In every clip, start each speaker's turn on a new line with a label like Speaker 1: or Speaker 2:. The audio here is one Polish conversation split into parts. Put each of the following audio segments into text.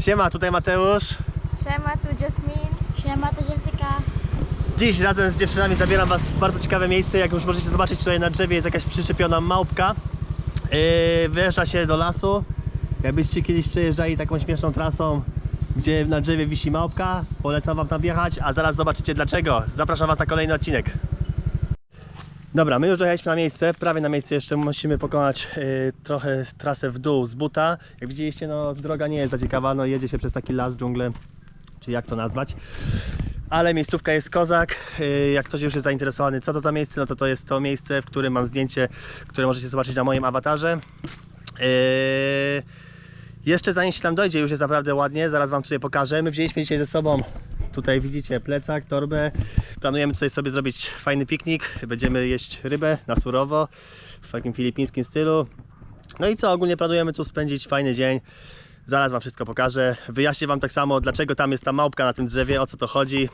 Speaker 1: Siema, tutaj Mateusz.
Speaker 2: Siema, tu Jasmine.
Speaker 3: Siema, to Jessica.
Speaker 1: Dziś razem z dziewczynami zabieram Was w bardzo ciekawe miejsce. Jak już możecie zobaczyć, tutaj na drzewie jest jakaś przyczepiona małpka. Yy, wyjeżdża się do lasu. Jakbyście kiedyś przejeżdżali taką śmieszną trasą, gdzie na drzewie wisi małpka, polecam Wam tam wjechać, a zaraz zobaczycie dlaczego. Zapraszam Was na kolejny odcinek. Dobra, my już dojechaliśmy na miejsce, prawie na miejsce jeszcze musimy pokonać yy, trochę trasę w dół z buta. Jak widzieliście, no droga nie jest za no jedzie się przez taki las, dżunglę, czy jak to nazwać. Ale miejscówka jest kozak. Yy, Jak ktoś już jest zainteresowany, co to za miejsce, no to to jest to miejsce, w którym mam zdjęcie, które możecie zobaczyć na moim awatarze. Yy, Jeszcze zanim się tam dojdzie, już jest naprawdę ładnie, zaraz Wam tutaj pokażę. My wzięliśmy dzisiaj ze sobą, tutaj widzicie, plecak, torbę. Planujemy tutaj sobie zrobić fajny piknik. Będziemy jeść rybę na surowo, w takim filipińskim stylu. No i co, ogólnie planujemy tu spędzić fajny dzień. Zaraz Wam wszystko pokażę. Wyjaśnię Wam tak samo, dlaczego tam jest ta małpka na tym drzewie, o co to chodzi.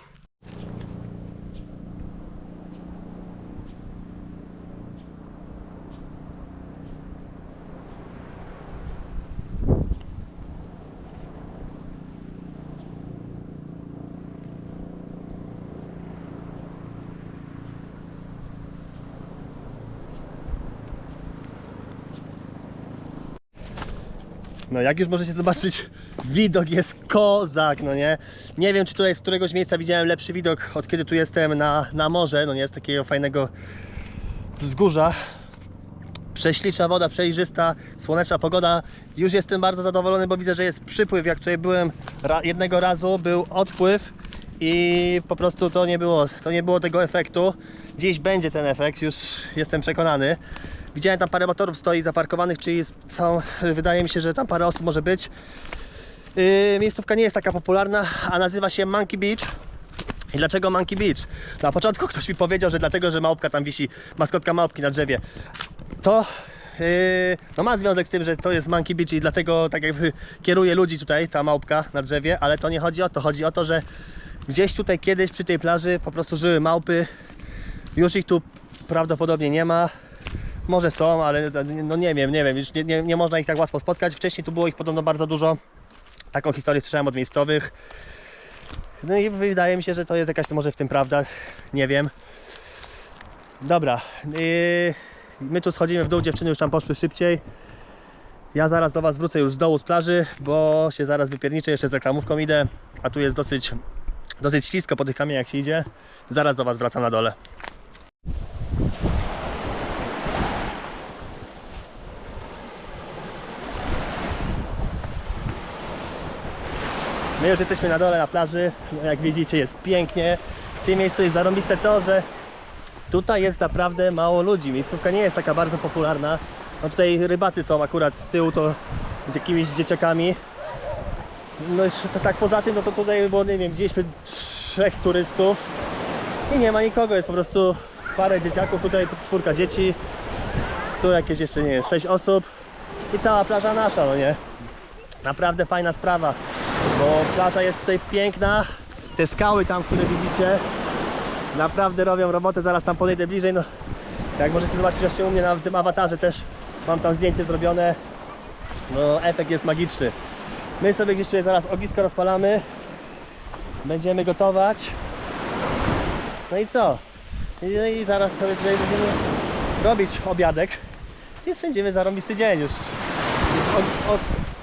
Speaker 1: Jak już możecie zobaczyć, widok jest kozak, no nie? Nie wiem, czy tutaj z któregoś miejsca widziałem lepszy widok, od kiedy tu jestem na, na morze, no nie? Z takiego fajnego wzgórza. Prześliczna woda, przejrzysta, słoneczna pogoda. Już jestem bardzo zadowolony, bo widzę, że jest przypływ. Jak tutaj byłem ra jednego razu, był odpływ i po prostu to nie było, to nie było tego efektu. Dziś będzie ten efekt, już jestem przekonany. Widziałem tam parę motorów stoi zaparkowanych, czyli jest całą, wydaje mi się, że tam parę osób może być. Yy, miejscówka nie jest taka popularna, a nazywa się Monkey Beach. I dlaczego Monkey Beach? Na początku ktoś mi powiedział, że dlatego, że małpka tam wisi, maskotka małpki na drzewie. To yy, no ma związek z tym, że to jest Monkey Beach i dlatego tak jakby kieruje ludzi tutaj ta małpka na drzewie, ale to nie chodzi o to. Chodzi o to, że gdzieś tutaj kiedyś przy tej plaży po prostu żyły małpy. Już ich tu prawdopodobnie nie ma. Może są, ale no nie wiem, nie wiem, już nie, nie, nie można ich tak łatwo spotkać. Wcześniej tu było ich podobno bardzo dużo. Taką historię słyszałem od miejscowych. No i wydaje mi się, że to jest jakaś może w tym prawda. Nie wiem. Dobra. Yy, my tu schodzimy w dół, dziewczyny już tam poszły szybciej. Ja zaraz do Was wrócę już z dołu z plaży, bo się zaraz wypierniczę, jeszcze z reklamówką idę, a tu jest dosyć, dosyć ślisko po tych kamieniach się idzie. Zaraz do Was wracam na dole. My już jesteśmy na dole na plaży, no jak widzicie jest pięknie. W tym miejscu jest zarąbiste to, że tutaj jest naprawdę mało ludzi. Miejscówka nie jest taka bardzo popularna. No tutaj rybacy są akurat z tyłu to z jakimiś dzieciakami. No to tak poza tym, no to tutaj było, nie wiem, widzieliśmy trzech turystów i nie ma nikogo, jest po prostu parę dzieciaków, tutaj to czwórka dzieci, tu jakieś jeszcze nie jest, sześć osób i cała plaża nasza, no nie? Naprawdę fajna sprawa, bo plaża jest tutaj piękna, te skały tam, które widzicie, naprawdę robią robotę, zaraz tam podejdę bliżej, no. Jak możecie zobaczyć właśnie u mnie na tym awatarze też mam tam zdjęcie zrobione, no efekt jest magiczny. My sobie gdzieś tutaj zaraz ognisko rozpalamy, będziemy gotować, no i co? I, no i zaraz sobie tutaj będziemy robić obiadek. I spędzimy zarąbisty dzień już.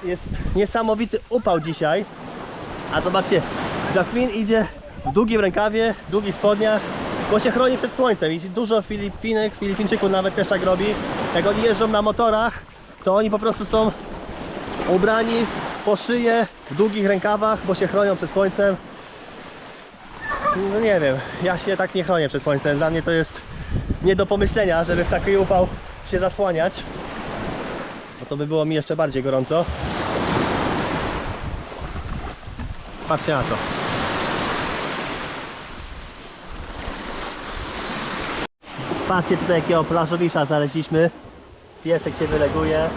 Speaker 1: Jest niesamowity upał dzisiaj, a zobaczcie, Jasmine idzie w długim rękawie, długich spodniach, bo się chroni przed słońcem i dużo Filipinek, Filipińczyków nawet też tak robi. Jak oni jeżdżą na motorach, to oni po prostu są ubrani po szyję w długich rękawach, bo się chronią przed słońcem. No nie wiem, ja się tak nie chronię przed słońcem. Dla mnie to jest nie do pomyślenia, żeby w taki upał się zasłaniać. Bo to by było mi jeszcze bardziej gorąco. Patrzcie na to. Patrzcie tutaj jakiego plażowisza znaleźliśmy. Piesek się wyleguje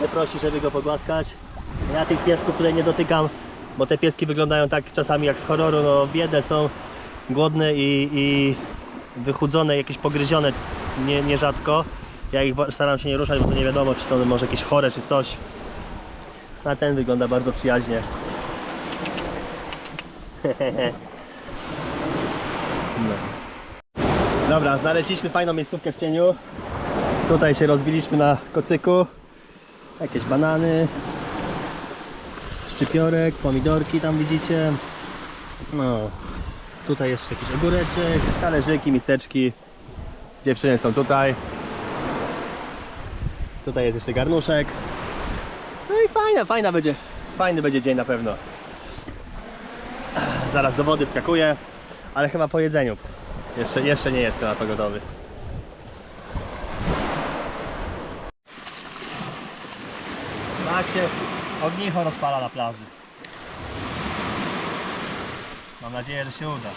Speaker 1: się prosi, żeby go pogłaskać. Ja tych piesków tutaj nie dotykam, bo te pieski wyglądają tak czasami jak z horroru, no biedne są, głodne i, i wychudzone, jakieś pogryzione nie, nierzadko. Ja ich staram się nie ruszać, bo to nie wiadomo, czy to może jakieś chore, czy coś. A ten wygląda bardzo przyjaźnie. No. Dobra, znaleźliśmy fajną miejscówkę w cieniu. Tutaj się rozbiliśmy na kocyku. Jakieś banany, szczypiorek, pomidorki tam widzicie. No, tutaj jeszcze jakiś ogóreczek, talerzyki, miseczki. Dziewczyny są tutaj. Tutaj jest jeszcze garnuszek. No i fajna, fajna będzie, fajny będzie dzień na pewno. Zaraz do wody wskakuję, ale chyba po jedzeniu. Jeszcze, jeszcze nie jestem na to gotowy. Tak się ognicho rozpala na plaży. Mam nadzieję, że się uda.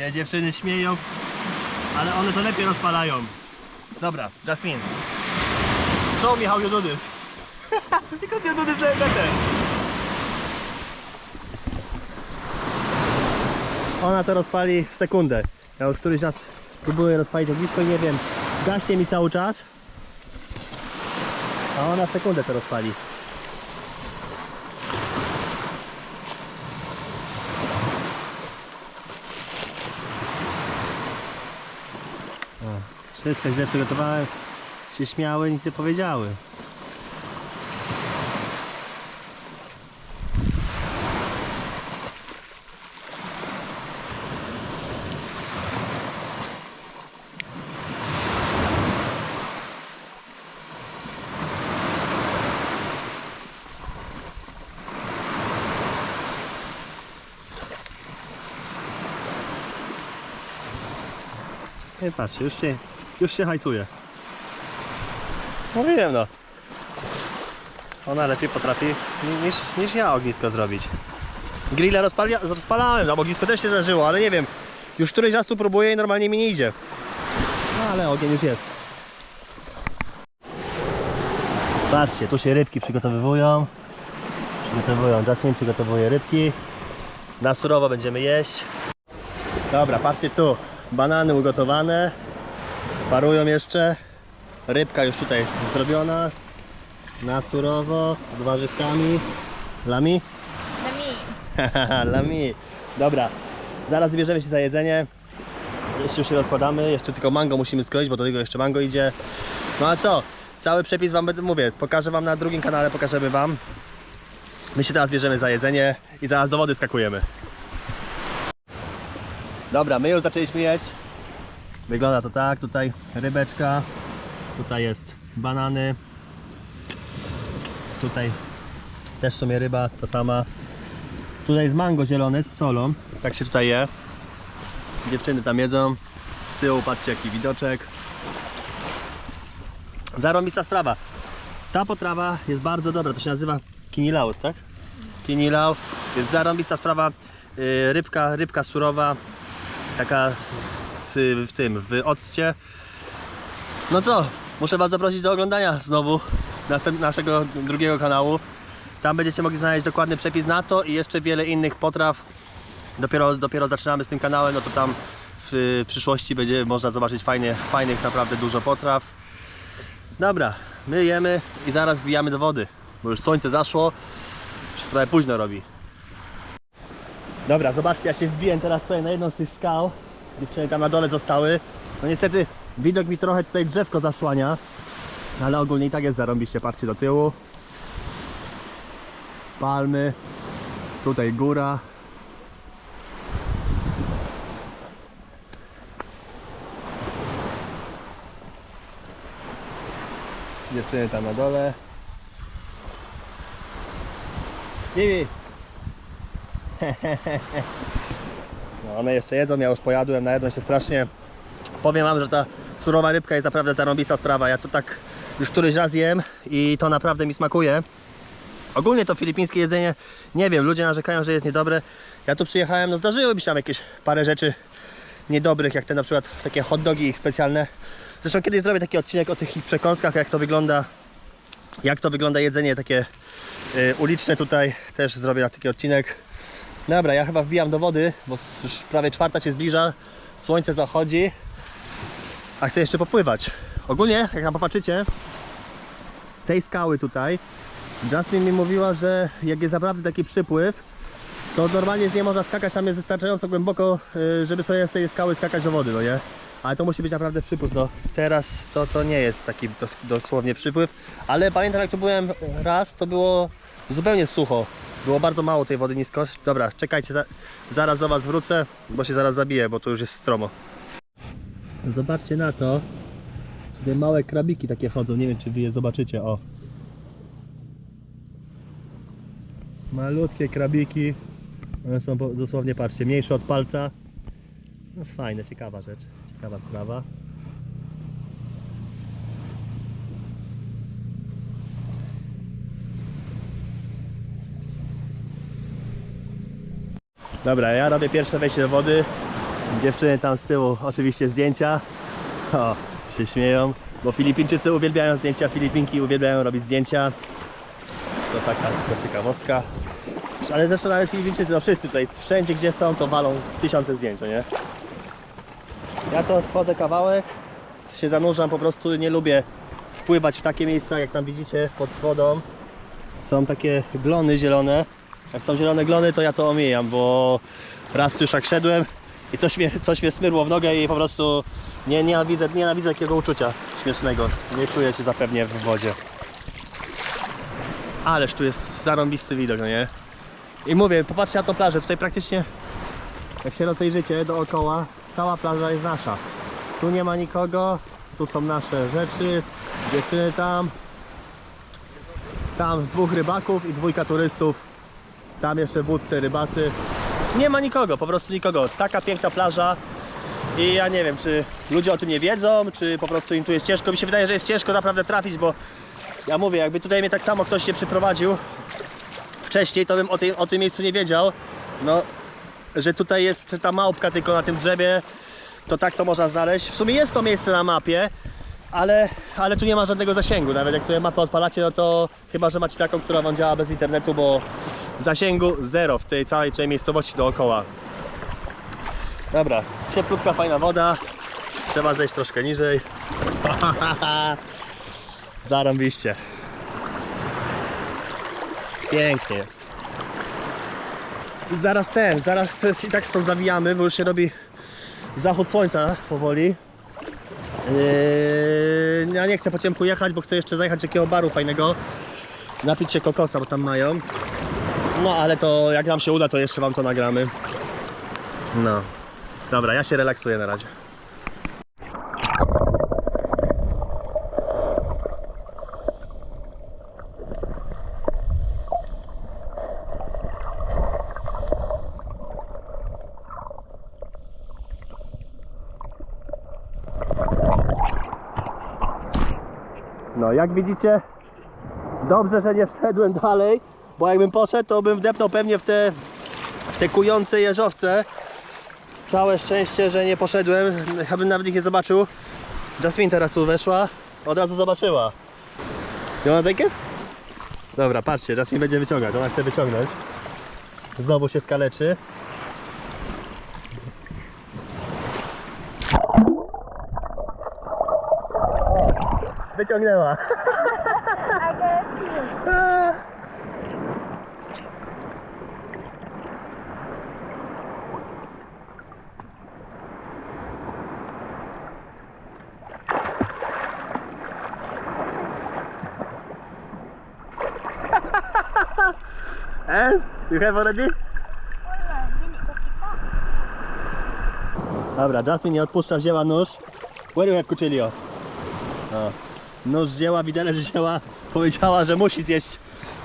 Speaker 1: Się dziewczyny śmieją, ale one to lepiej rozpalają. Dobra, Jasmine. Show me how you do this. Because you do this better. Ona to rozpali w sekundę. Ja już któryś raz próbuję rozpalić ognisko i nie wiem, gaśnie mi cały czas. A ona w sekundę to rozpali. Wszystko źle przygotowałem. Się śmiały, nic nie powiedziały. Nie patrzcie, już się, już się hajcuje. No wiem no. Ona lepiej potrafi ni- niż, niż ja ognisko zrobić. Grilla rozpalia, rozpalałem, no ognisko też się zdarzyło, ale nie wiem. Już któryś raz tu próbuję i normalnie mi nie idzie. No ale ogień już jest. Patrzcie, tu się rybki przygotowywują. Przygotowują, Jasmine przygotowuje rybki. Na surowo będziemy jeść. Dobra, patrzcie tu. Banany ugotowane. Parują jeszcze. Rybka już tutaj zrobiona. Na surowo, z warzywkami. Lami?
Speaker 2: Meat.
Speaker 1: Lami. Dobra, zaraz bierzemy się za jedzenie. Jeszcze już się rozkładamy. Jeszcze tylko mango musimy skroić, bo do tego jeszcze mango idzie. No a co? Cały przepis wam będę mówię. Pokażę wam na drugim kanale, pokażemy wam. My się teraz bierzemy za jedzenie i zaraz do wody skakujemy. Dobra, my już zaczęliśmy jeść. Wygląda to tak, tutaj rybeczka, tutaj jest banany, tutaj też w sumie ryba, ta sama. Tutaj jest mango zielone z solą, tak się tutaj je. Dziewczyny tam jedzą, z tyłu patrzcie jaki widoczek. Zarąbista sprawa. Ta potrawa jest bardzo dobra, to się nazywa kinilaur, tak? Kinilau, jest zarąbista sprawa. Yy, Rybka, rybka surowa, taka z, w tym, w occie. No co, muszę Was zaprosić do oglądania znowu naszego drugiego kanału. Tam będziecie mogli znaleźć dokładny przepis na to i jeszcze wiele innych potraw. Dopiero, dopiero zaczynamy z tym kanałem, no to tam w przyszłości będzie można zobaczyć fajnie, fajnych naprawdę dużo potraw. Dobra, my jemy i zaraz wbijamy do wody, bo już słońce zaszło, już trochę późno robi. Dobra, zobaczcie, ja się wbiłem teraz tutaj na jedną z tych skał. Dziewczyny tam na dole zostały. No niestety widok mi trochę tutaj drzewko zasłania. Ale ogólnie i tak jest zarąbiście, patrzcie do tyłu. Palmy. Tutaj góra. Dziewczyny tam na dole. Vivi! No one jeszcze jedzą, ja już pojadłem, najadłem się strasznie. Powiem wam, że ta surowa rybka jest naprawdę zarąbista sprawa. Ja to tak już któryś raz jem i to naprawdę mi smakuje. Ogólnie to filipińskie jedzenie, nie wiem, ludzie narzekają, że jest niedobre. Ja tu przyjechałem, no zdarzyły mi się tam jakieś parę rzeczy niedobrych, jak te na przykład takie hot dogi ich specjalne. Zresztą kiedyś zrobię taki odcinek o tych ich przekąskach, jak to wygląda, jak to wygląda jedzenie takie y, uliczne tutaj. Też zrobię taki odcinek. Dobra, ja chyba wbijam do wody, bo już prawie czwarta się zbliża, słońce zachodzi, a chcę jeszcze popływać. Ogólnie, jak tam popatrzycie, z tej skały tutaj, Jasmine mi mówiła, że jak jest naprawdę taki przypływ, to normalnie z niej można skakać, tam jest wystarczająco głęboko, y, żeby sobie z tej skały skakać do wody, no nie? Ale to musi być naprawdę przypływ, no teraz to, to nie jest taki dos, dosłownie przypływ, ale pamiętam jak tu byłem raz, to było zupełnie sucho, było bardzo mało tej wody nisko. Dobra, czekajcie, za, zaraz do Was wrócę, bo się zaraz zabiję, bo tu już jest stromo. Zobaczcie na to, tutaj małe krabiki takie chodzą, nie wiem czy Wy je zobaczycie, o. Malutkie krabiki. One są dosłownie, patrzcie, mniejsze od palca. No fajne, ciekawa rzecz. Ciekawa sprawa. Dobra, ja robię pierwsze wejście do wody. Dziewczyny tam z tyłu, oczywiście zdjęcia. O, się śmieją, bo Filipińczycy uwielbiają zdjęcia, Filipinki uwielbiają robić zdjęcia. To taka tylko ciekawostka. Ale zresztą nawet Filipińczycy, no wszyscy tutaj, wszędzie gdzie są, to walą tysiące zdjęć, no nie? Ja to wchodzę kawałek, się zanurzam, po prostu nie lubię wpływać w takie miejsca, jak tam widzicie pod wodą. Są takie glony zielone. Jak są zielone glony, to ja to omijam, bo raz już jak szedłem i coś mnie, coś mnie smyrło w nogę i po prostu nie, nienawidzę, nienawidzę takiego uczucia śmiesznego. Nie czuję się zapewnie w wodzie. Ależ tu jest zarąbisty widok, no nie? I mówię, popatrzcie na tą plażę, tutaj praktycznie jak się rozejrzycie dookoła, cała plaża jest nasza. Tu nie ma nikogo, tu są nasze rzeczy, dziewczyny tam, tam dwóch rybaków i dwójka turystów, tam jeszcze wódcy, rybacy. Nie ma nikogo, po prostu nikogo. Taka piękna plaża i ja nie wiem, czy ludzie o tym nie wiedzą, czy po prostu im tu jest ciężko. Mi się wydaje, że jest ciężko naprawdę trafić, bo ja mówię, jakby tutaj mnie tak samo ktoś się przyprowadził wcześniej, to bym o, tej, o tym miejscu nie wiedział. No, że tutaj jest ta małpka tylko na tym drzewie, to tak to można znaleźć. W sumie jest to miejsce na mapie, ale, ale tu nie ma żadnego zasięgu. Nawet jak tutaj mapę odpalacie, no to chyba, że macie taką, która wam działa bez internetu, bo zasięgu zero w tej całej tej miejscowości dookoła. Dobra, cieplutka, fajna woda. Trzeba zejść troszkę niżej. Zarąbiście. Pięknie jest. Zaraz ten, zaraz i tak stąd zawijamy, bo już się robi zachód słońca powoli. Yy, ja nie chcę po ciemku jechać, bo chcę jeszcze zajechać do takiego baru fajnego. Napić się kokosa, bo tam mają. No ale to jak nam się uda, to jeszcze wam to nagramy. No. Dobra, ja się relaksuję na razie. No, jak widzicie, dobrze, że nie wszedłem dalej, bo jakbym poszedł, to bym wdepnął pewnie w te, w te kujące jeżowce. Całe szczęście, że nie poszedłem, ja bym nawet ich nie zobaczył. Jasmine teraz tu weszła, od razu zobaczyła. You wanna take it? Dobra, patrzcie, Jasmine będzie wyciągać, ona chce wyciągnąć. Znowu się skaleczy. Wyciągnęła.
Speaker 2: I get you.
Speaker 1: And you have already? Dobra, Jasmine nie odpuszcza, wzięła nóż. Where you have cuchillo? O. Nóż wzięła, widelec wzięła, powiedziała, że musi zjeść,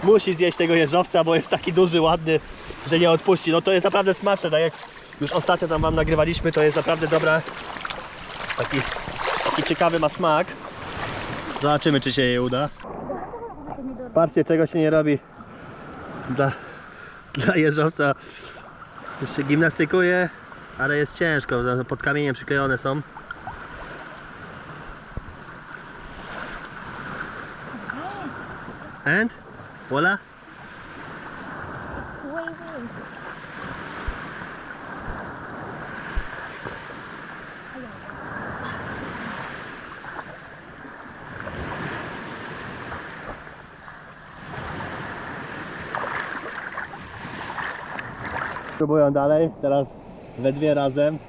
Speaker 1: musi zjeść tego jeżowca, bo jest taki duży, ładny, że nie odpuści. No to jest naprawdę smaczne, tak jak już ostatnio tam wam nagrywaliśmy, to jest naprawdę dobre. Taki, taki ciekawy ma smak. Zobaczymy, czy się jej uda. Patrzcie, czego się nie robi dla, dla jeżowca już się gimnastykuje, ale jest ciężko, pod kamieniem przyklejone są. And? Voila? Próbują dalej, teraz we dwie razem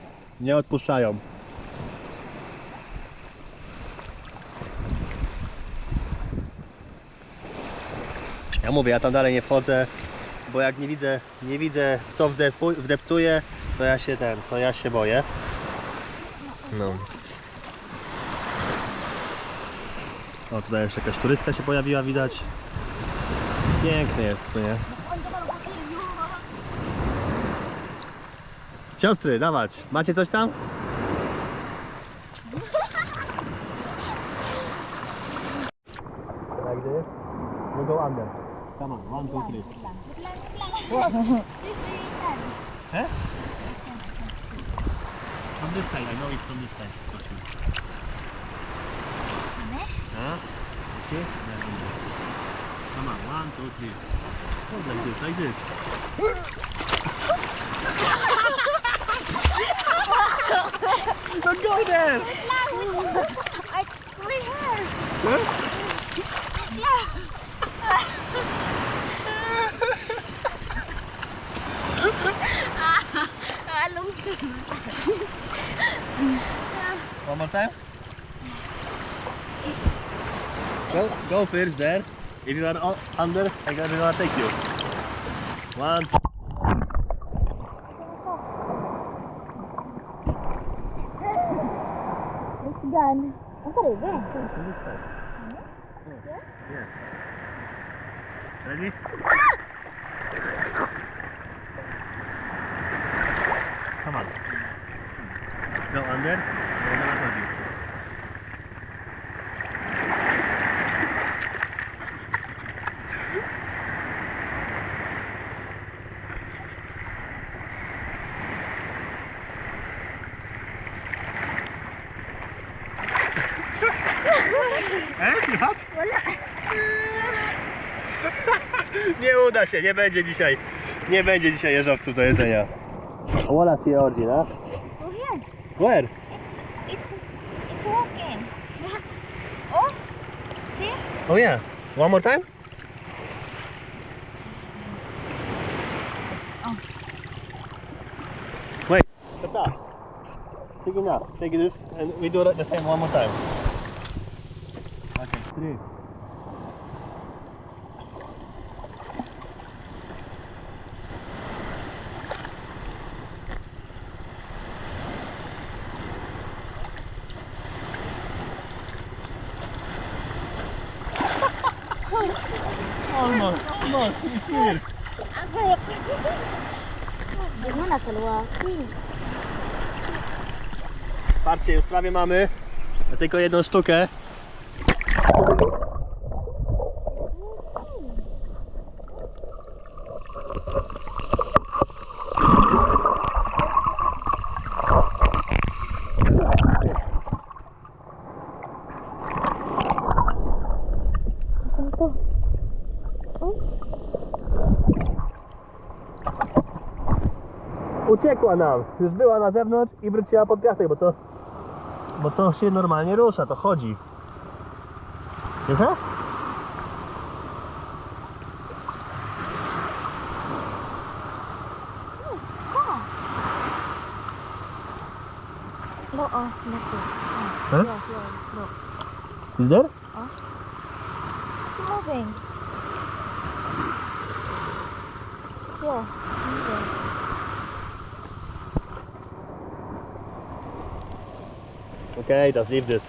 Speaker 1: nie odpuszczają. Ja mówię, ja tam dalej nie wchodzę, bo jak nie widzę, nie widzę w co wdeptuję, to ja się ten, to ja się boję. No. O, tutaj jeszcze jakaś turystka się pojawiła, widać. Piękny jest, no nie? Siostry, dawać. Macie coś tam? There!
Speaker 2: I my hair.
Speaker 1: Huh?
Speaker 2: It.
Speaker 1: One more time. Go, go first there. If you are under, I'm gonna take you. One.
Speaker 2: at it again. Yeah?
Speaker 1: Yeah. Ready? Nie uda się, nie będzie dzisiaj. Nie będzie dzisiaj jeżowców do jedzenia. Wala see origin, huh?
Speaker 2: Oh, here.
Speaker 1: Where?
Speaker 2: It's, it's, it's walking. Oh, see?
Speaker 1: Oh yeah. One more time?
Speaker 2: Oh.
Speaker 1: Wait. Tata. Take enough. Take this and we do the same one more time. Okay, three.
Speaker 2: Di mo nasa luwa.
Speaker 1: Patrzcie, już prawie mamy tylko jedną sztukę. Uciekła nam. Już była na zewnątrz i wróciła pod piasek, bo to bo to się normalnie rusza, to chodzi. Aha.
Speaker 2: Oo, laki.
Speaker 1: Huh?
Speaker 2: Yeah, yeah, look.
Speaker 1: Is there?
Speaker 2: It's moving. Yeah, moving.
Speaker 1: Okay, just leave this.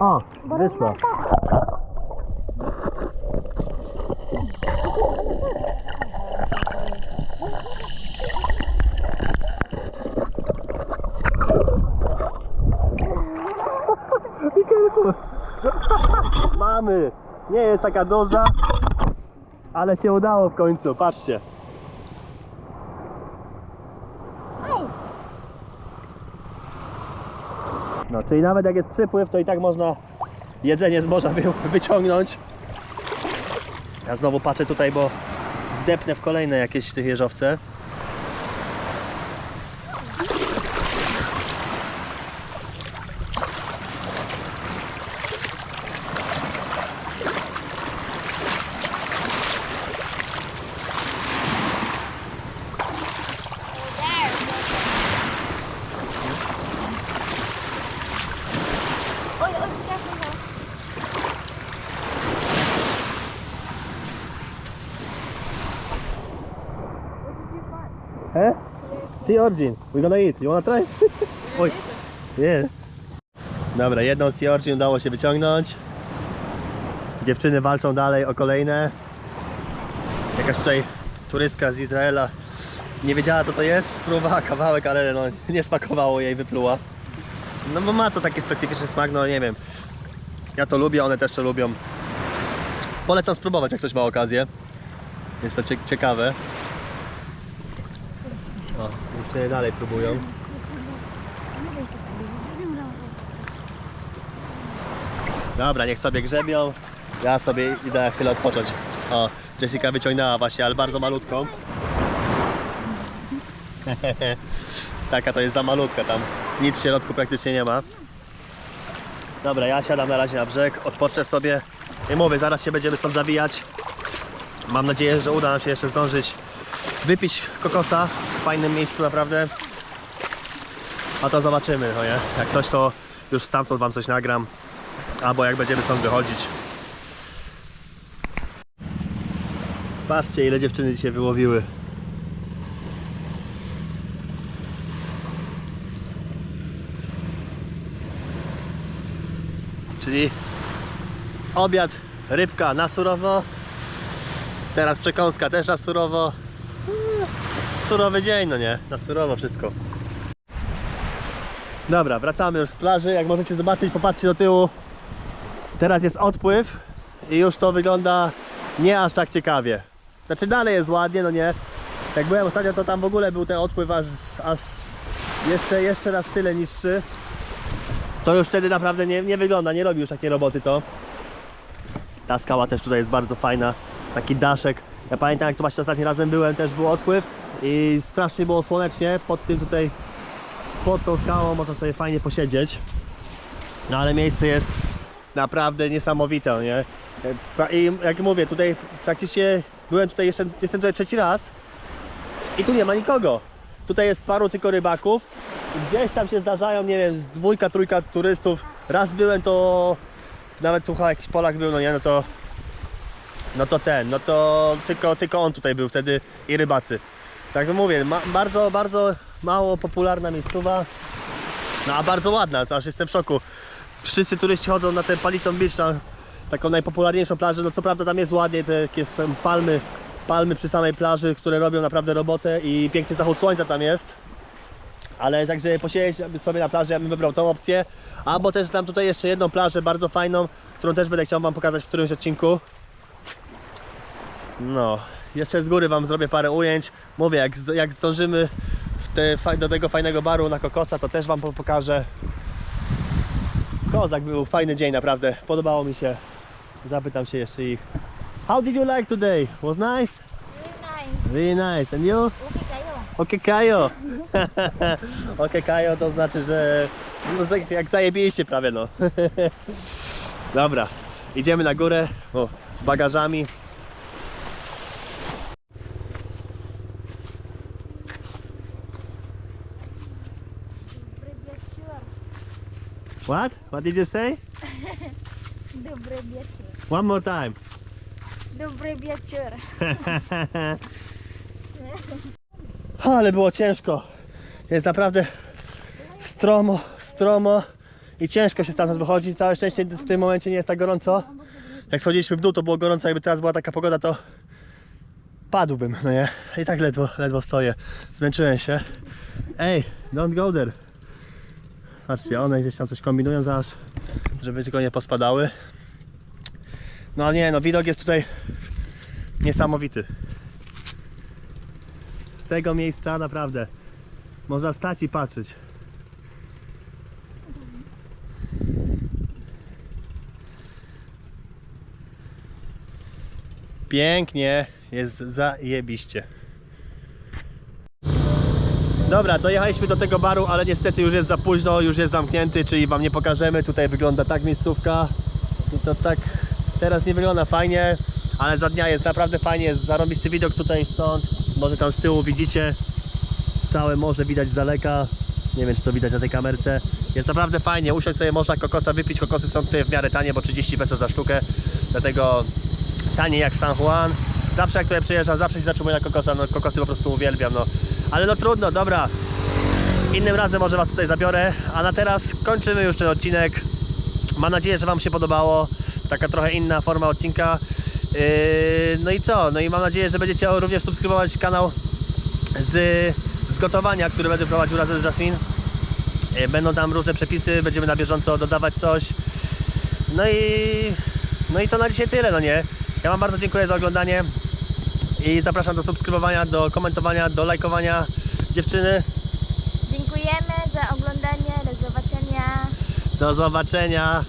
Speaker 1: O, wyszła. careful. Mamy. Nie jest taka duża, ale się udało w końcu. Patrzcie. No, czyli nawet jak jest przypływ, to i tak można jedzenie z morza wy- wyciągnąć. Ja znowu patrzę tutaj, bo wdepnę w kolejne jakieś tych jeżowce.
Speaker 2: Oj, oj, careful.
Speaker 1: Eh? Sea Origin. We gonna eat. You wanna try? Oj. Nie. Dobra, jedną Sea Origin udało się wyciągnąć. Dziewczyny walczą dalej o kolejne. Jakaś tutaj turystka z Izraela nie wiedziała co to jest, spróbowała kawałek, ale no, nie smakowało jej, wypluła. No bo ma to taki specyficzny smak, no nie wiem. Ja to lubię, one też to lubią. Polecam spróbować, jak ktoś ma okazję. Jest to cie- ciekawe. Dalej próbują. Dobra, niech sobie grzebią. Ja sobie idę chwilę odpocząć. O, Jessica wyciągnęła właśnie, ale bardzo malutką. Taka to jest za malutka tam. Nic w środku praktycznie nie ma. Dobra, ja siadam na razie na brzeg, odpocznę sobie. I mówię, zaraz się będziemy stąd zawijać. Mam nadzieję, że uda nam się jeszcze zdążyć wypić kokosa fajnym miejscu naprawdę. A to zobaczymy, no nie? Jak coś to już stamtąd wam coś nagram. Albo jak będziemy stąd wychodzić. Patrzcie ile dziewczyny dzisiaj wyłowiły. Czyli obiad, rybka na surowo. Teraz przekąska też na surowo. Surowy dzień, no nie? Na surowo wszystko. Dobra, wracamy już z plaży. Jak możecie zobaczyć, popatrzcie do tyłu. Teraz jest odpływ i już to wygląda nie aż tak ciekawie. Znaczy dalej jest ładnie, no nie? Jak byłem ostatnio, to tam w ogóle był ten odpływ aż, aż jeszcze, jeszcze raz tyle niższy. To już wtedy naprawdę nie, nie wygląda, nie robi już takiej roboty to. Ta skała też tutaj jest bardzo fajna. Taki daszek. Ja pamiętam jak tu właśnie ostatnim razem byłem, też był odpływ i strasznie było słonecznie. Pod tym tutaj, pod tą skałą można sobie fajnie posiedzieć. No ale miejsce jest naprawdę niesamowite, nie? I jak mówię, tutaj praktycznie byłem tutaj jeszcze, jestem tutaj trzeci raz i tu nie ma nikogo. Tutaj jest paru tylko rybaków. Gdzieś tam się zdarzają, nie wiem, dwójka, trójka turystów. Raz byłem, to nawet tu chyba jakiś Polak był, no nie, no to no to ten, no to tylko, tylko on tutaj był wtedy i rybacy. Tak mówię, bardzo, bardzo mało popularna miejscowa, no a bardzo ładna, aż jestem w szoku. Wszyscy turyści chodzą na ten Paliton Beach, na taką najpopularniejszą plażę, no co prawda tam jest ładnie, te są palmy, palmy przy samej plaży, które robią naprawdę robotę i piękny zachód słońca tam jest. Ale jak żeby posiedzieć sobie na plaży, ja bym wybrał tą opcję. Albo też znam tutaj jeszcze jedną plażę bardzo fajną, którą też będę chciał Wam pokazać w którymś odcinku. No, jeszcze z góry Wam zrobię parę ujęć. Mówię, jak, jak zdążymy te, do tego fajnego baru na Kokosa, to też Wam po- pokażę. Kozak był fajny dzień, naprawdę. Podobało mi się. Zapytam się jeszcze ich. How did you like today? Was nice?
Speaker 2: Really nice.
Speaker 1: Very nice. And you? Okej, Kajo. Okej, Kajo to znaczy, że no, jak zajebiliście prawie no. Dobra, idziemy na górę o, z bagażami. What? What did you say?
Speaker 2: Dobry wieczór.
Speaker 1: One more time.
Speaker 2: Dobry wieczór.
Speaker 1: Ale było ciężko. Jest naprawdę stromo, stromo i ciężko się stamtąd wychodzi. Całe szczęście w tym momencie nie jest tak gorąco. Jak schodziliśmy w dół, to było gorąco. Jakby teraz była taka pogoda, to padłbym, no nie? I tak ledwo, ledwo stoję. Zmęczyłem się. Ej, don't go there. Patrzcie, one gdzieś tam coś kombinują zaraz. żeby tylko nie pospadały. No nie, no widok jest tutaj niesamowity. Z tego miejsca naprawdę można stać i patrzeć. Pięknie, jest zajebiście. Dobra, dojechaliśmy do tego baru, ale niestety już jest za późno, już jest zamknięty, czyli wam nie pokażemy. Tutaj wygląda tak miejscówka. I to tak teraz nie wygląda fajnie, ale za dnia jest naprawdę fajnie, jest zarąbisty widok tutaj stąd. Może tam z tyłu widzicie całe morze widać z daleka. Nie wiem czy to widać na tej kamerce. Jest naprawdę fajnie, usiąść sobie można kokosa wypić. Kokosy są tutaj w miarę tanie, bo 30 peso za sztukę. Dlatego taniej jak w San Juan. Zawsze jak tutaj przyjeżdżam, zawsze się zatrzymuję na kokosa, no kokosy po prostu uwielbiam, no. Ale no trudno, dobra. Innym razem może Was tutaj zabiorę, a na teraz kończymy już ten odcinek. Mam nadzieję, że Wam się podobało. Taka trochę inna forma odcinka. Yy, no i co? No i mam nadzieję, że będziecie również subskrybować kanał z, z gotowania, który będę prowadził razem z Jasmine. Yy, Będą tam różne przepisy, będziemy na bieżąco dodawać coś. No i, no i to na dzisiaj tyle, no nie? Ja Wam bardzo dziękuję za oglądanie i zapraszam do subskrybowania, do komentowania, do lajkowania dziewczyny.
Speaker 2: Dziękujemy za oglądanie. Do zobaczenia.
Speaker 1: Do zobaczenia.